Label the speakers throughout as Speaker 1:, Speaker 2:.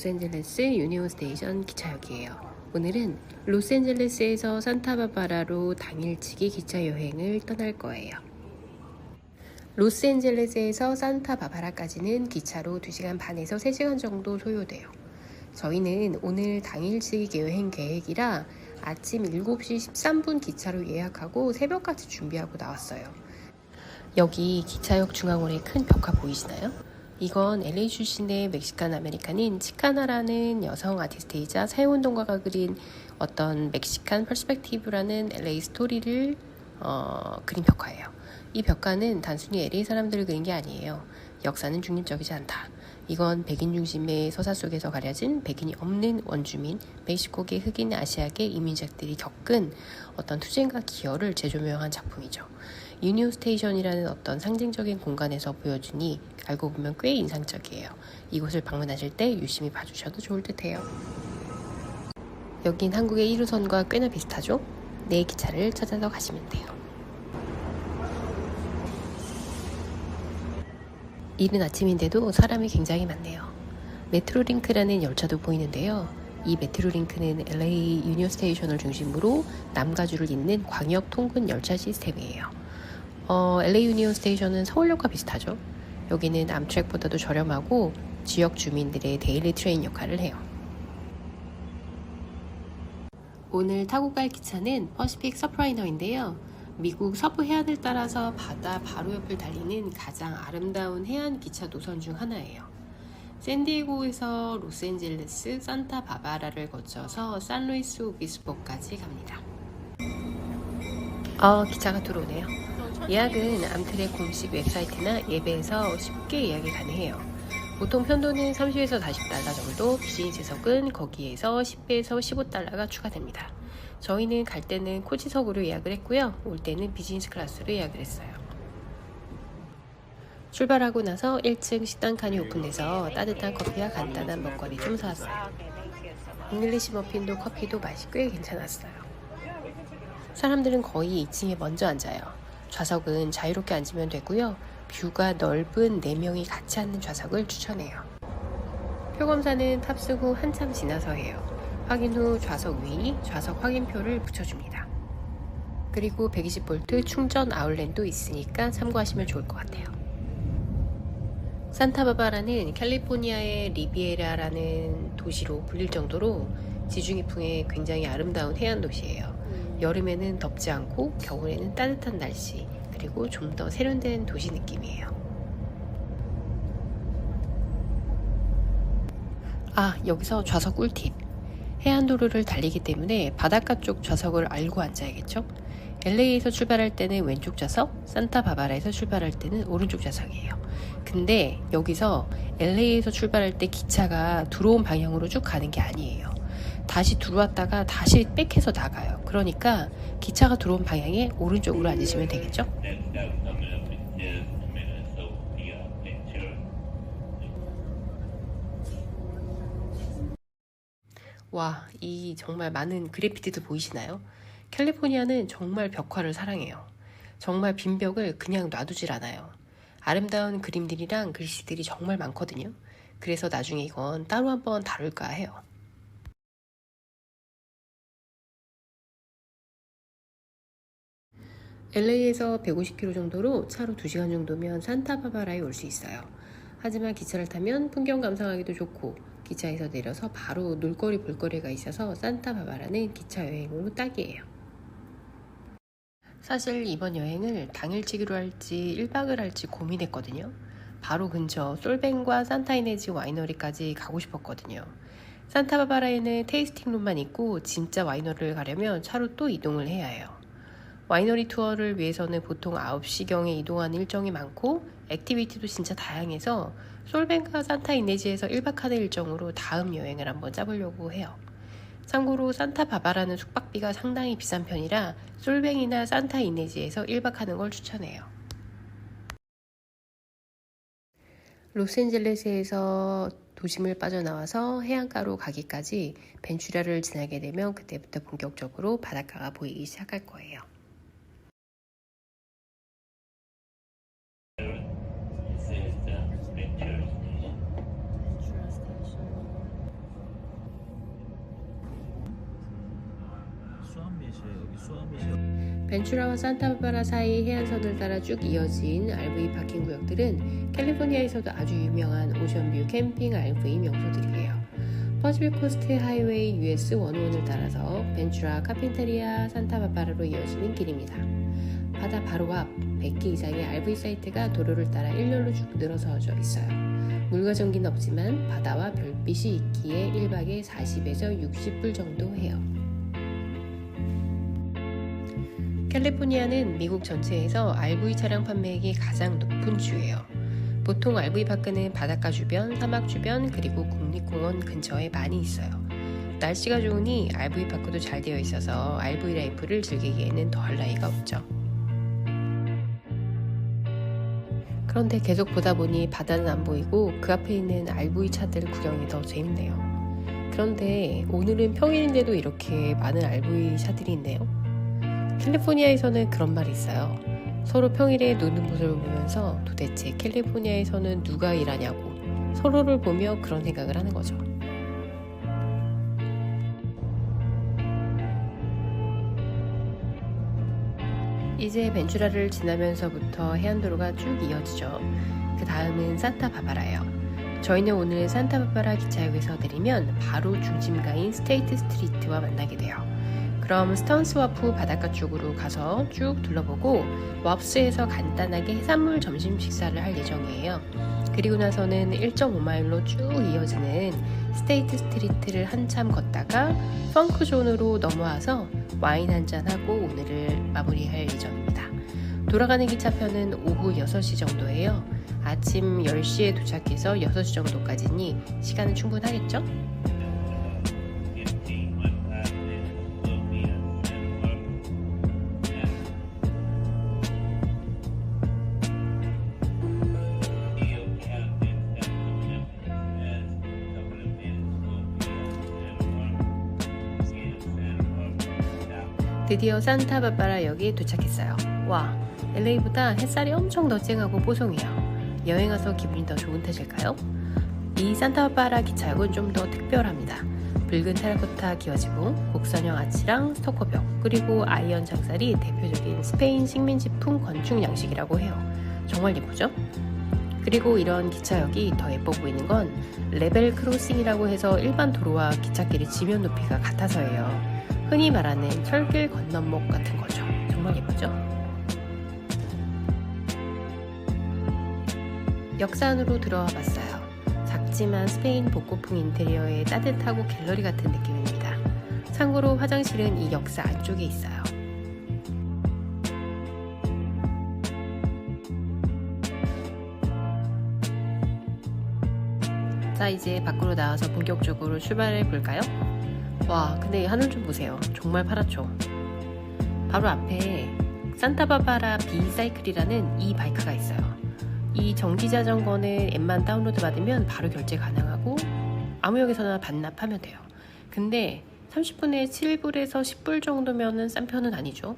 Speaker 1: 로스앤젤레스 유니온 스테이션 기차역이에요. 오늘은 로스앤젤레스에서 산타바바라로 당일치기 기차 여행을 떠날 거예요. 로스앤젤레스에서 산타바바라까지는 기차로 2시간 반에서 3시간 정도 소요돼요. 저희는 오늘 당일치기 여행 계획이라 아침 7시 13분 기차로 예약하고 새벽까지 준비하고 나왔어요. 여기 기차역 중앙홀에 큰 벽화 보이시나요? 이건 LA 출신의 멕시칸 아메리칸인 치카나라는 여성 아티스트이자 사회운동가가 그린 어떤 멕시칸 퍼스펙티브라는 LA 스토리를 어, 그린 벽화예요. 이 벽화는 단순히 LA 사람들을 그린 게 아니에요. 역사는 중립적이지 않다. 이건 백인 중심의 서사 속에서 가려진 백인이 없는 원주민, 멕시코계 흑인 아시아계 이민자들이 겪은 어떤 투쟁과 기여를 재조명한 작품이죠. 유니오 스테이션이라는 어떤 상징적인 공간에서 보여주니 알고 보면 꽤 인상적이에요. 이곳을 방문하실 때 유심히 봐주셔도 좋을 듯해요. 여긴 한국의 1호선과 꽤나 비슷하죠? 내 기차를 찾아서 가시면 돼요. 이른 아침인데도 사람이 굉장히 많네요. 메트로링크라는 열차도 보이는데요. 이 메트로링크는 LA 유니오 스테이션을 중심으로 남가주를 잇는 광역 통근 열차 시스템이에요. 어, LA 유니온 스테이션은 서울역과 비슷하죠. 여기는 암트랙보다도 저렴하고 지역 주민들의 데일리 트레인 역할을 해요. 오늘 타고 갈 기차는 퍼시픽 서프라이너인데요. 미국 서부 해안을 따라서 바다 바로 옆을 달리는 가장 아름다운 해안 기차 노선 중 하나예요. 샌디에고에서 로스앤젤레스, 산타 바바라를 거쳐서 산루이스 오비스포까지 갑니다. 어, 기차가 들어오네요. 예약은 암트랙 공식 웹사이트나 앱에서 쉽게 예약이 가능해요. 보통 편도는 30에서 40달러 정도, 비즈니스 석은 거기에서 10배에서 15달러가 추가됩니다. 저희는 갈 때는 코치석으로 예약을 했고요. 올 때는 비즈니스 클래스로 예약을 했어요. 출발하고 나서 1층 식당 칸이 오픈돼서 따뜻한 커피와 간단한 먹거리 좀 사왔어요. 잉글리시 머핀도 커피도 맛이 꽤 괜찮았어요. 사람들은 거의 2층에 먼저 앉아요. 좌석은 자유롭게 앉으면 되고요. 뷰가 넓은 4명이 같이 앉는 좌석을 추천해요. 표검사는 탑승 후 한참 지나서 해요. 확인 후 좌석 위 좌석 확인표를 붙여줍니다. 그리고 120V 충전 아울렛도 있으니까 참고하시면 좋을 것 같아요. 산타바바라는 캘리포니아의 리비에라라는 도시로 불릴 정도로 지중해풍의 굉장히 아름다운 해안 도시예요. 여름에는 덥지 않고 겨울에는 따뜻한 날씨 그리고 좀 더 세련된 도시 느낌이에요. 아 여기서 좌석 꿀팁 해안도로를 달리기 때문에 바닷가 쪽 좌석을 알고 앉아야겠죠? LA에서 출발할 때는 왼쪽 좌석, 산타바바라에서 출발할 때는 오른쪽 좌석이에요. 근데 여기서 LA에서 출발할 때 기차가 들어온 방향으로 쭉 가는 게 아니에요. 다시 들어왔다가 다시 백해서 나가요. 그러니까 기차가 들어온 방향에 오른쪽으로 앉으시면 되겠죠? 와, 이 정말 많은 그래피티도 보이시나요? 캘리포니아는 정말 벽화를 사랑해요. 정말 빈 벽을 그냥 놔두질 않아요. 아름다운 그림들이랑 글씨들이 정말 많거든요. 그래서 나중에 이건 따로 한번 다룰까 해요. LA에서 150km 정도로 차로 2시간 정도면 산타바바라에 올 수 있어요. 하지만 기차를 타면 풍경 감상하기도 좋고 기차에서 내려서 바로 놀거리 볼거리가 있어서 산타바바라는 기차 여행으로 딱이에요. 사실 이번 여행을 당일치기로 할지 1박을 할지 고민했거든요. 바로 근처 솔뱅과 산타이네즈 와이너리까지 가고 싶었거든요. 산타바바라에는 테이스팅룸만 있고 진짜 와이너리를 가려면 차로 또 이동을 해야 해요. 와이너리 투어를 위해서는 보통 9시경에 이동하는 일정이 많고 액티비티도 진짜 다양해서 솔뱅과 산타 이네지에서 1박 하는 일정으로 다음 여행을 한번 짜보려고 해요. 참고로 산타 바바라는 숙박비가 상당히 비싼 편이라 솔뱅이나 산타 이네지에서 1박 하는 걸 추천해요. 로스앤젤레스에서 도심을 빠져나와서 해안가로 가기까지 벤츄라를 지나게 되면 그때부터 본격적으로 바닷가가 보이기 시작할 거예요.
Speaker 2: 여기 수암이
Speaker 1: 벤츄라와 산타바바라 사이 해안선을 따라 쭉 이어진 RV 파킹 구역들은 캘리포니아에서도 아주 유명한 오션뷰 캠핑 RV 명소들이에요. 퍼시픽 코스트 하이웨이 US 101을 따라서 벤츄라 카핀테리아 산타바바라로 이어지는 길입니다. 바다 바로 앞 100개 이상의 RV 사이트가 도로를 따라 일렬로 쭉 늘어서져 있어요. 물과 전기는 없지만 바다와 별빛이 있기에 1박에 40에서 60불 정도 해요. 캘리포니아는 미국 전체에서 RV 차량 판매액이 가장 높은 주예요. 보통 RV 파크는 바닷가 주변, 사막 주변, 그리고 국립공원 근처에 많이 있어요. 날씨가 좋으니 RV 파크도 잘 되어 있어서 RV 라이프를 즐기기에는 더할 나위가 없죠. 그런데 계속 보다 보니 바다는 안 보이고 그 앞에 있는 RV 차들 구경이 더 재밌네요. 그런데 오늘은 평일인데도 이렇게 많은 RV 차들이 있네요. 캘리포니아에서는 그런 말이 있어요. 서로 평일에 노는 모습을 보면서 도대체 캘리포니아에서는 누가 일하냐고 서로를 보며 그런 생각을 하는 거죠. 이제 벤츄라를 지나면서부터 해안도로가 쭉 이어지죠. 그 다음은 산타바바라예요. 저희는 오늘 산타바바라 기차역에서 내리면 바로 중심가인 스테이트 스트리트와 만나게 돼요. 그럼 스턴스와프 바닷가 쪽으로 가서 쭉 둘러보고 왑스에서 간단하게 해산물 점심 식사를 할 예정이에요. 그리고 나서는 1.5마일로 쭉 이어지는 스테이트 스트리트를 한참 걷다가 펑크 존으로 넘어와서 와인 한잔 하고 오늘을 마무리할 예정입니다. 돌아가는 기차편은 오후 6시 정도예요. 아침 10시에 도착해서 6시 정도까지니 시간은 충분하겠죠? 드디어 산타바바라 역에 도착했어요. 와, LA보다 햇살이 엄청 더 쨍하고 뽀송해요. 여행 와서 기분이 더 좋은 탓일까요? 이 산타바바라 기차역은 좀 더 특별합니다. 붉은 테라코타 기와지붕, 곡선형 아치랑 스토커벽, 그리고 아이언 장살이 대표적인 스페인 식민지풍 건축 양식이라고 해요. 정말 예쁘죠? 그리고 이런 기차역이 더 예뻐 보이는 건 레벨 크로싱이라고 해서 일반 도로와 기찻길의 지면 높이가 같아서예요. 흔히 말하는 철길 건너목 같은 거죠. 정말 예쁘죠? 역사 안으로 들어와 봤어요. 작지만 스페인 복고풍 인테리어의 따뜻하고 갤러리 같은 느낌입니다. 참고로 화장실은 이 역사 안쪽에 있어요. 자, 이제 밖으로 나와서 본격적으로 출발해 볼까요? 와, 근데 이 하늘 좀 보세요. 정말 파랗죠? 바로 앞에 산타바바라 비사이클이라는 이 바이크가 있어요. 이 정지 자전거는 앱만 다운로드 받으면 바로 결제 가능하고 아무 역에서나 반납하면 돼요. 근데 30분에 7불에서 10불 정도면은 싼 편은 아니죠.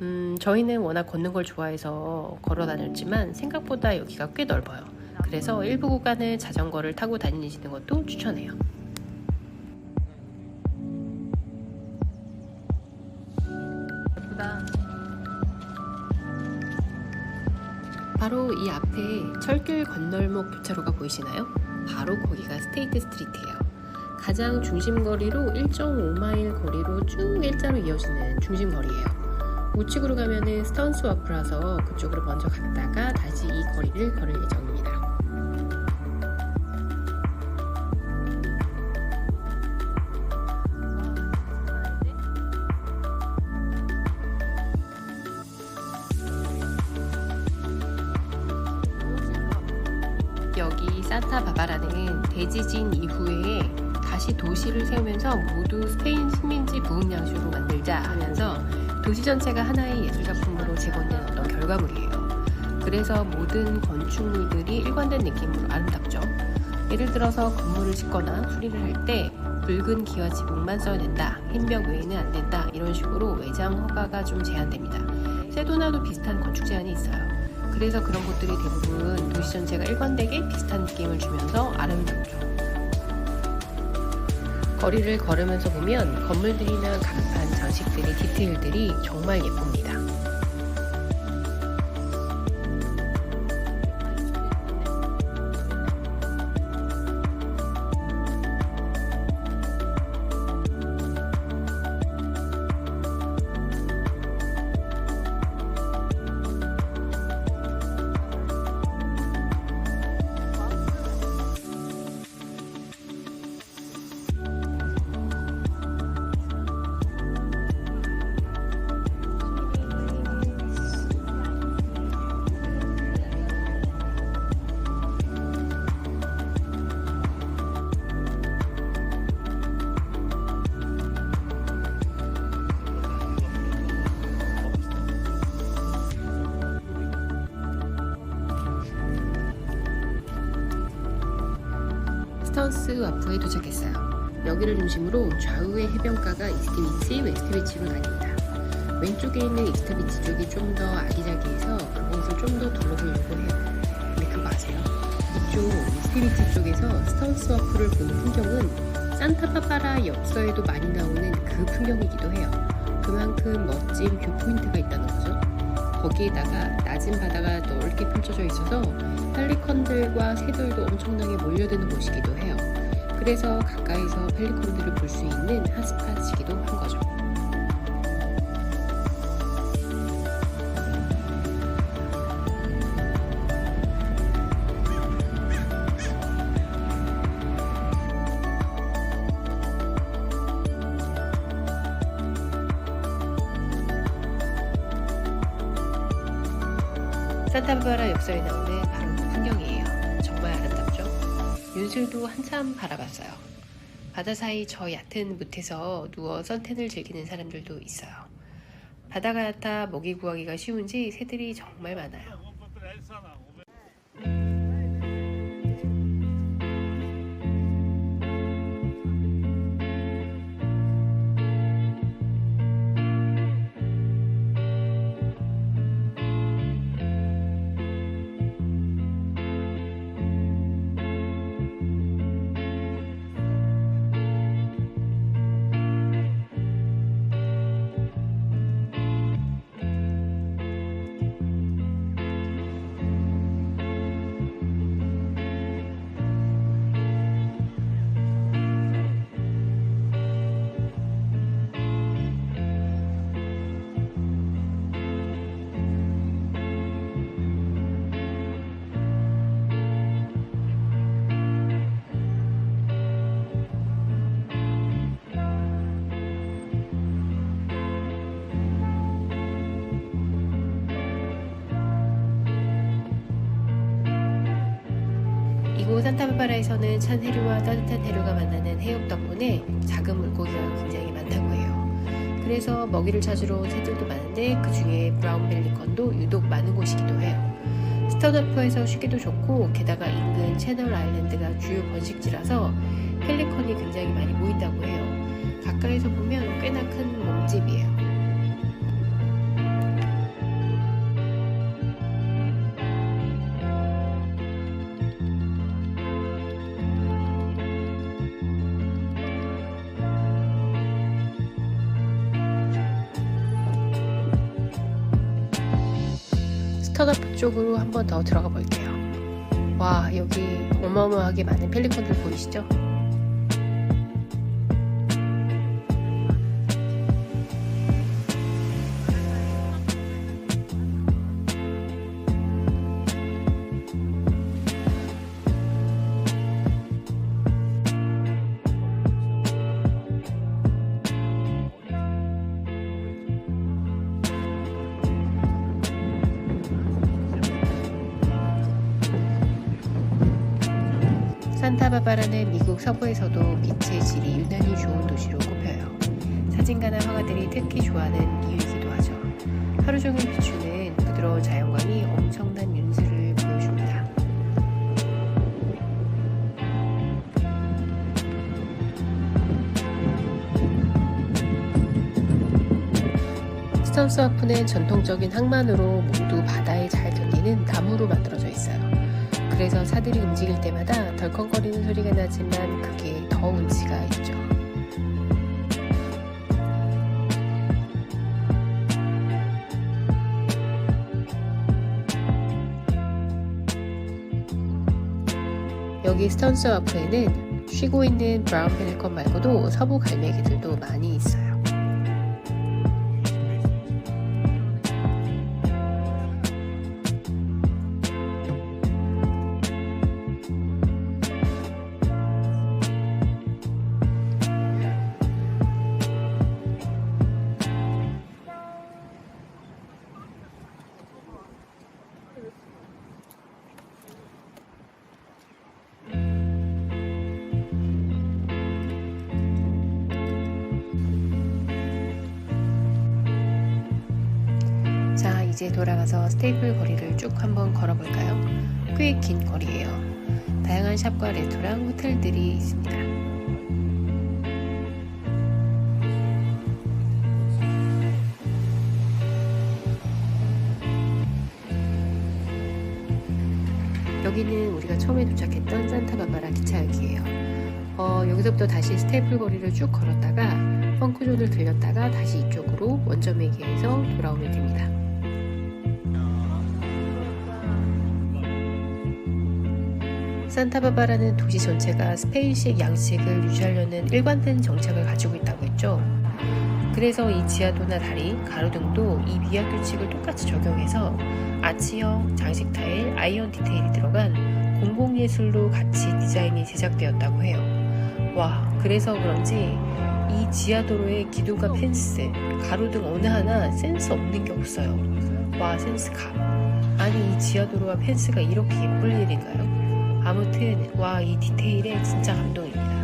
Speaker 1: 음, 저희는 워낙 걷는 걸 좋아해서 걸어 다녔지만 생각보다 여기가 꽤 넓어요. 그래서 일부 구간을 자전거를 타고 다니시는 것도 추천해요. 바로 이 앞에 철길 건널목 교차로가 보이시나요? 바로 거기가 스테이트 스트리트예요. 가장 중심 거리로 1.5마일 거리로 쭉 일자로 이어지는 중심 거리예요. 우측으로 가면은 스턴스 와프라서 그쪽으로 먼저 갔다가 다시 이 거리를 걸을 예정입니다. 산타바바라는 대지진 이후에 다시 도시를 세우면서 모두 스페인 식민지 부흥 양식으로 만들자 하면서 도시 전체가 하나의 예술 작품으로 재건된 어떤 결과물이에요. 그래서 모든 건축물들이 일관된 느낌으로 아름답죠. 예를 들어서 건물을 짓거나 수리를 할 때 붉은 기와 지붕만 써야 된다. 흰 벽 외에는 안 된다. 이런 식으로 외장 허가가 좀 제한됩니다. 세도나도 비슷한 건축 제한이 있어요. 그래서 그런 것들이 대부분 도시 전체가 일관되게 비슷한 느낌을 주면서 아름답죠. 거리를 걸으면서 보면 건물들이나 간판, 장식들의 디테일들이 정말 예쁩니다. 스턴스 와프에 도착했어요. 여기를 중심으로 좌우의 해변가가 이스트비치, 웨스트비치로 나뉩니다. 왼쪽에 있는 이스트비치 쪽이 좀 더 아기자기해서 그곳을 좀 더 둘러보려고 해요. 근데 그거 아세요? 이쪽 이스트비치 쪽에서 스턴스 와프를 보는 풍경은 산타바바라 엽서에도 많이 나오는 그 풍경이기도 해요. 그만큼 멋진 뷰 포인트가 있다는 거죠. 거기에다가 낮은 바다가 넓게 펼쳐져 있어서 펠리컨들과 새들도 엄청나게 몰려드는 곳이기도 해요. 그래서 가까이서 펠리컨들을 볼 수 있는 핫스팟이기도 한 거죠. 산타바바라 엽서에 나오는 바로 그 풍경이에요. 정말 아름답죠? 윤슬도 한참 바라봤어요. 바다 사이 저 얕은 뭇에서 누워 선탠을 즐기는 사람들도 있어요. 바다가 얕아 먹이 구하기가 쉬운지 새들이 정말 많아요. 이곳 산타바바라에서는 찬 해류와 따뜻한 해류가 만나는 해역 덕분에 작은 물고기가 굉장히 많다고 해요. 그래서 먹이를 찾으러 온 새들도 많은데 그 중에 브라운 벨리컨도 유독 많은 곳이기도 해요. 스타더프에서 쉬기도 좋고 게다가 인근 채널 아일랜드가 주요 번식지라서 펠리컨이 굉장히 많이 모인다고 해요. 가까이서 보면 꽤나 큰 몸집이에요. 스타더프 쪽으로 한 번 더 들어가 볼게요. 와, 여기 어마어마하게 많은 펠리컨들 보이시죠? 좋아하는 이유이기도 하죠. 하루 종일 비추는 부드러운 자연광이 엄청난 윤슬을 보여줍니다. 스턴스와프는 전통적인 항만으로 모두 바다에 잘 견디는 나무로 만들어져 있어요. 그래서 사들이 움직일 때마다 덜컹거리는 소리가 나지만 그게 더 여기 스턴스 와프에는 쉬고 있는 브라운 펠리컨 말고도 서부 갈매기들도 많이 있어요. 이제 돌아가서 스테이플 거리를 쭉 한번 걸어볼까요? 꽤 긴 거리예요. 다양한 샵과 레스토랑, 호텔들이 있습니다. 여기는 우리가 처음에 도착했던 산타바바라 기차역이에요. 어, 여기서부터 다시 스테이플 거리를 쭉 걸었다가 펑크존을 들렸다가 다시 이쪽으로 원점에게에서 돌아오면 됩니다. 산타바바라는 도시 전체가 스페인식 양식을 유지하려는 일관된 정책을 가지고 있다고 했죠. 그래서 이 지하도나 다리, 가로등도 이 미학 규칙을 똑같이 적용해서 아치형, 장식 타일, 아이언 디테일이 들어간 공공예술로 같이 디자인이 제작되었다고 해요. 와, 그래서 그런지 이 지하도로의 기둥과 펜스, 가로등 어느 하나 센스 없는 게 없어요. 와, 센스 감. 아니, 이 지하도로와 펜스가 이렇게 예쁠 일인가요? 아무튼, 와, 이 디테일에 진짜 감동입니다.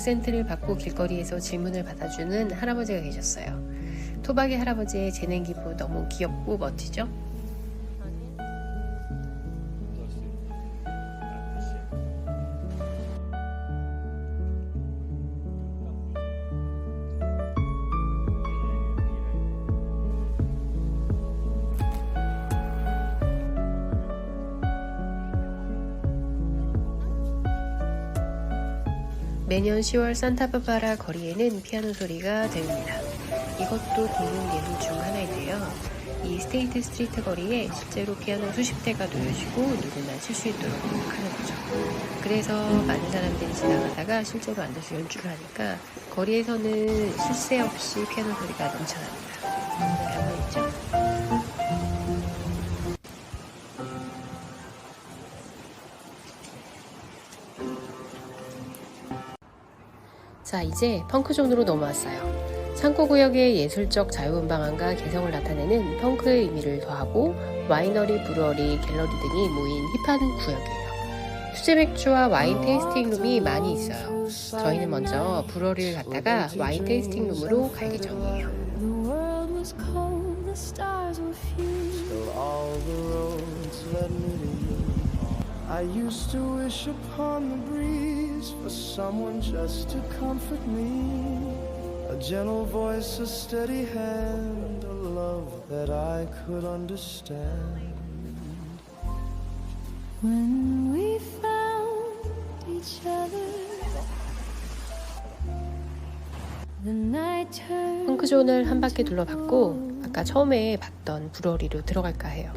Speaker 1: 센트를 받고 길거리에서 질문을 받아주는 할아버지가 계셨어요. 토박이 할아버지의 재능 기부 너무 귀엽고 멋지죠? 매년 10월 산타바바라 거리에는 피아노 소리가 들립니다. 이것도 공용 예술 중 하나인데요. 이 스테이트 스트리트 거리에 실제로 피아노 수십 대가 놓여지고 누구나 칠 수 있도록 하는 거죠. 그래서 많은 사람들이 지나가다가 실제로 앉아서 연주를 하니까 거리에서는 쉴새 없이 피아노 소리가 넘쳐납니다. 자, 이제 펑크존으로 넘어왔어요. 창고 구역의 예술적 자유분방함과 개성을 나타내는 펑크의 의미를 더하고 와이너리, 브루어리, 갤러리 등이 모인 힙한 구역이에요. 수제 맥주와 와인 테이스팅 룸이 많이 있어요. 저희는 먼저 브루어리를 갔다가 와인 테이스팅 룸으로 갈 예정이에요.
Speaker 3: I for someone just to comfort me. A gentle voice, a steady hand, a love that I could understand.
Speaker 4: When we found each other, the night turned.
Speaker 1: 펑크존을 한 바퀴 둘러봤고 아까 처음에 봤던 브루어리로 들어갈까 해요.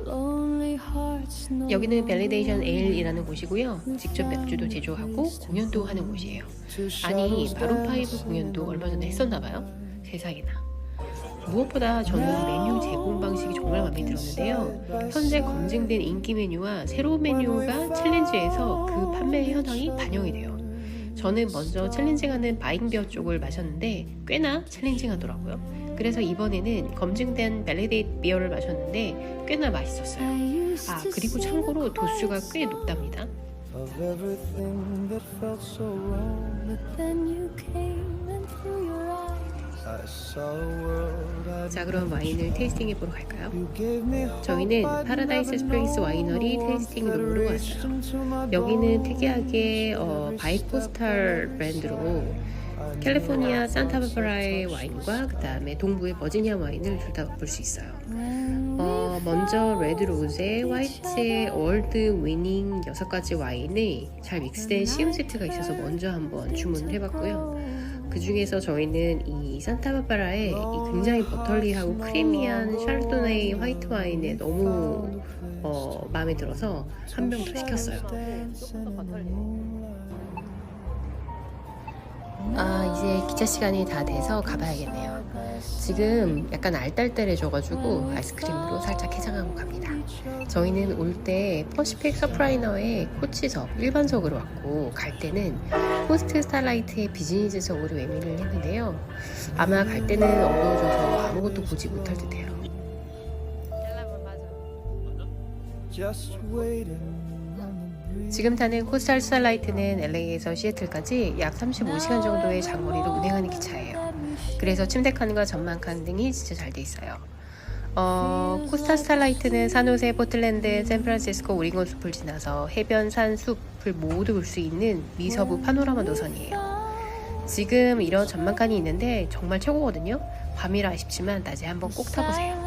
Speaker 1: 여기는 벨리데이션 에일이라는 곳이고요. 직접 맥주도 제조하고 공연도 하는 곳이에요. 아니
Speaker 3: shadows
Speaker 1: 마룬 파이브
Speaker 3: dancing
Speaker 1: 공연도 얼마 전에 했었나 봐요. 세상에나. 무엇보다 저는 메뉴 제공 방식이 정말 마음에 들었는데요. 현재 검증된 인기 메뉴와 새로운 메뉴가 챌린지에서 그 판매 현황이 반영이 돼요. 저는 먼저 챌린징하는 바잉비어 쪽을 마셨는데 꽤나 챌린징하더라고요. 그래서 이번에는 검증된 벨리데이트 비어를 마셨는데 꽤나 맛있었어요. 아 그리고 참고로 도수가 꽤 높답니다. 자 그럼 와인을 테이스팅해 보러 갈까요? 저희는 파라다이스 스프링스 와이너리 테이스팅 룸으로 왔어요. 여기는. 특이하게 어, 바이포스탈 브랜드로 캘리포니아 산타바바라의 와인과 그 다음에 동부의 버지니아 와인을 둘다볼수 있어요. 어, 먼저 레드 로제, 화이트의 월드 위닝 여섯 가지 와인이 잘 믹스된 시음 세트가 있어서 먼저 한번 주문을 해봤고요. 그 중에서 저희는 이 산타바바라의 이 굉장히 버털리하고 크리미한 샤르도네이 화이트 와인에 너무 어, 마음에 들어서 한 병 더 시켰어요. 아 이제 기차 시간이 다 돼서 가봐야겠네요. 지금 약간 알딸딸해져가지고 아이스크림으로 살짝 해장하고 갑니다. 저희는 올 때 퍼시픽 서프라이너의 코치석 일반석으로 왔고 갈 때는 포스트 스타라이트의 비즈니스석으로 예매를 했는데요. 아마 갈 때는 어두워져서 아무것도 보지 못할 듯해요. 지금 타는 코스탈 스타라이트는 LA에서 시애틀까지 약 35시간 정도의 장거리를 운행하는 기차예요. 그래서 침대 칸과 전망 칸 등이 진짜 잘 돼 있어요. 어, 코스타 스타라이트는 산호세, 포틀랜드, 샌프란시스코, 오리곤 숲을 지나서 해변, 산, 숲을 모두 볼 수 있는 미서부 파노라마 노선이에요. 지금 이런 전망칸이 있는데 정말 최고거든요. 밤이라 아쉽지만 낮에 한번 꼭 타보세요.